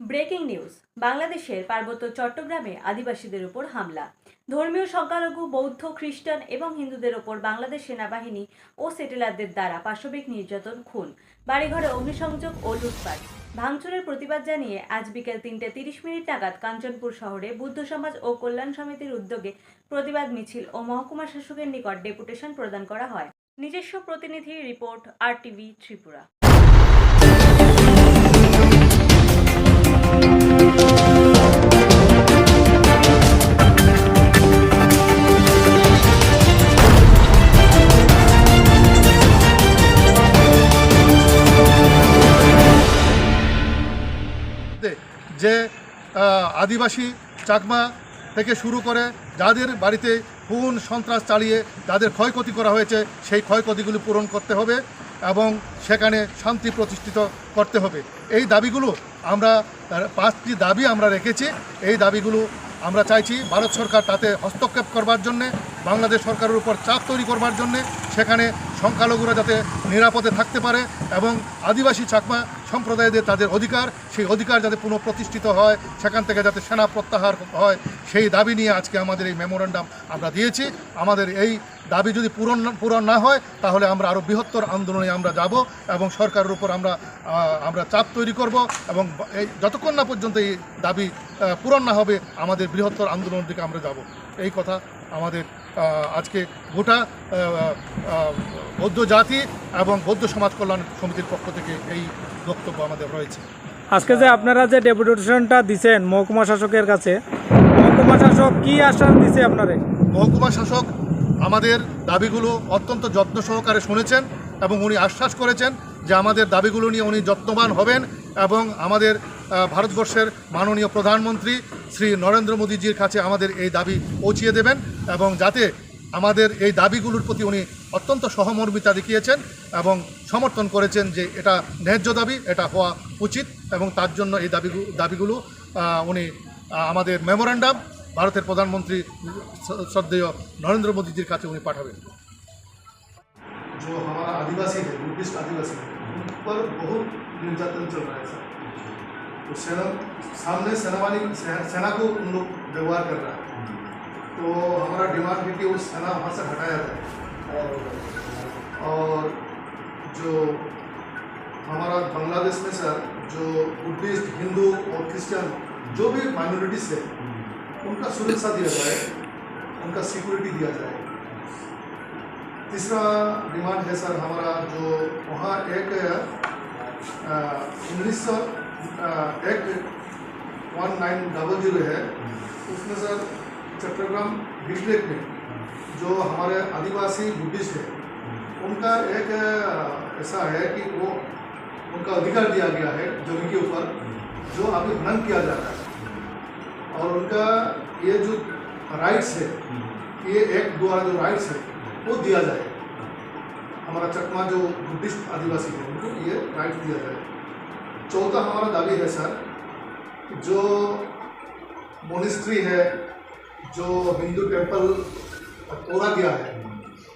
Breaking news, বাংলাদেশের পার্বত্য চট্টগ্রামে আদিবাসীদের উপর হামলা। ধর্মীয় সংখ্যালঘু, বৌদ্ধ, খ্রিস্টান এবং হিন্দুদের ওপর বাংলাদেশ সেনাবাহিনী ও সেটেলারদের দ্বারা পাশবিক নির্যাতন, খুন, বাড়িঘরে অগ্নিসংযোগ ও লুটপাট। ভাঙচুরের প্রতিবাদ জানিয়ে আজ বিকেল তিনটে তিরিশ মিনিট নাগাদ কাঞ্চনপুর শহরে বুদ্ধ সমাজ ও কল্যাণ সমিতির উদ্যোগে প্রতিবাদ মিছিল ও মহকুমা শাসকের নিকট ডেপুটেশন প্রদান করা হয়। নিজস্ব প্রতিনিধি রিপোর্ট আর টিভি ত্রিপুরা। যে আদিবাসী চাকমা থেকে শুরু করে যাদের বাড়িতে খুন, সন্ত্রাস চালিয়ে যাদের ক্ষয়ক্ষতি করা হয়েছে, সেই ক্ষয়ক্ষতিগুলো পূরণ করতে হবে এবং সেখানে শান্তি প্রতিষ্ঠিত করতে হবে। এই দাবিগুলো আমরা পাঁচটি দাবি আমরা রেখেছি। এই দাবিগুলো আমরা চাইছি ভারত সরকার তাতে হস্তক্ষেপ করবার জন্যে, বাংলাদেশ সরকারের উপর চাপ তৈরি করবার জন্যে, সেখানে সংখ্যালঘুরা যাতে নিরাপদে থাকতে পারে এবং আদিবাসী চাকমা সম্প্রদায়দের তাদের অধিকার, সেই অধিকার যাতে পুনঃপ্রতিষ্ঠিত হয়, সেখান থেকে যাতে সেনা প্রত্যাহার হয়, সেই দাবি নিয়ে আজকে আমাদের এই মেমোরেন্ডাম আমরা দিয়েছি। আমাদের এই দাবি যদি পূরণ পূরণ না হয়, তাহলে আমরা আরও বৃহত্তর আন্দোলনে আমরা যাব এবং সরকারের উপর আমরা আমরা চাপ তৈরি করব এবং এই যতক্ষণ না পর্যন্ত এই দাবি পূরণ না হবে, আমাদের বৃহত্তর আন্দোলনের দিকে আমরা যাব। এই কথা আমাদের আজকে গোটা বৌদ্ধ জাতি এবং বৌদ্ধ সমাজ কল্যাণ সমিতির পক্ষ থেকে এই বক্তব্য আমাদের রয়েছে। আজকে যে আপনারা যে ডেপুটেশনটা দিছেন মহকুমা শাসকের কাছে মহকুমা শাসক কি আশ্বাস দিছে আপনারে? মহকুমা শাসক আমাদের দাবিগুলো অত্যন্ত যত্ন সহকারে শুনেছেন এবং উনি আশ্বাস করেছেন যে আমাদের দাবিগুলো নিয়ে উনি যত্নবান হবেন এবং আমাদের ভারতবর্ষের মাননীয় প্রধানমন্ত্রী শ্রী নরেন্দ্র মোদীজির কাছে আমাদের এই দাবি পৌঁছিয়ে দেবেন এবং যাতে আমাদের এই দাবিগুলোর প্রতি উনি অত্যন্ত সহমর্মিতা দেখিয়েছেন এবং সমর্থন করেছেন যে এটা ন্যায্য দাবি, এটা হওয়া উচিত এবং তার জন্য এই দাবিগুলো দাবিগুলো উনি আমাদের মেমোরেন্ডাম ভারতের প্রধানমন্ত্রী শ্রদ্ধেয় নরেন্দ্র মোদীজির কাছে উনি পাঠাবেন। जो हमारा आदिवासी है बुद्धिस्ट आदिवासी है उन पर बहुत निर्यातन चल रहा है सर तो सेना, सामने सेनावानी से- सेना को उन लोग व्यवहार कर रहा है। तो हमारा डिमांड है कि वो सेना वहाँ से हटाया जाए। और और जो हमारा बांग्लादेश में सर, जो बुद्धिस्ट, हिंदू और क्रिश्चियन, जो भी माइनॉरिटीज है, उनका सुरक्षा दिया जाए, उनका सिक्योरिटी दिया जाए। तीसरा डिमांड है सर, हमारा जो वहाँ एक उन्नीस सौ एक वन नाइन डबल ज़ीरो है, उसमें सर चट्टग्राम डिस्ट्रिक्ट में जो हमारे आदिवासी बुद्धिस्ट है, उनका एक ऐसा है कि वो, उनका अधिकार दिया गया है ज़मीन के ऊपर, जो अभी हनन किया जा रहा है। और उनका ये जो राइट्स है, ये एक द्वारा जो राइट्स है वो दिया जाए। हमारा चकमा जो बुद्धिस्ट आदिवासी है, उनको ये राइट दिया जाए। चौथा हमारा दावी है, सर जो मोनिस्ट्री है, जो हिंदू टेंपल तोड़ा गया है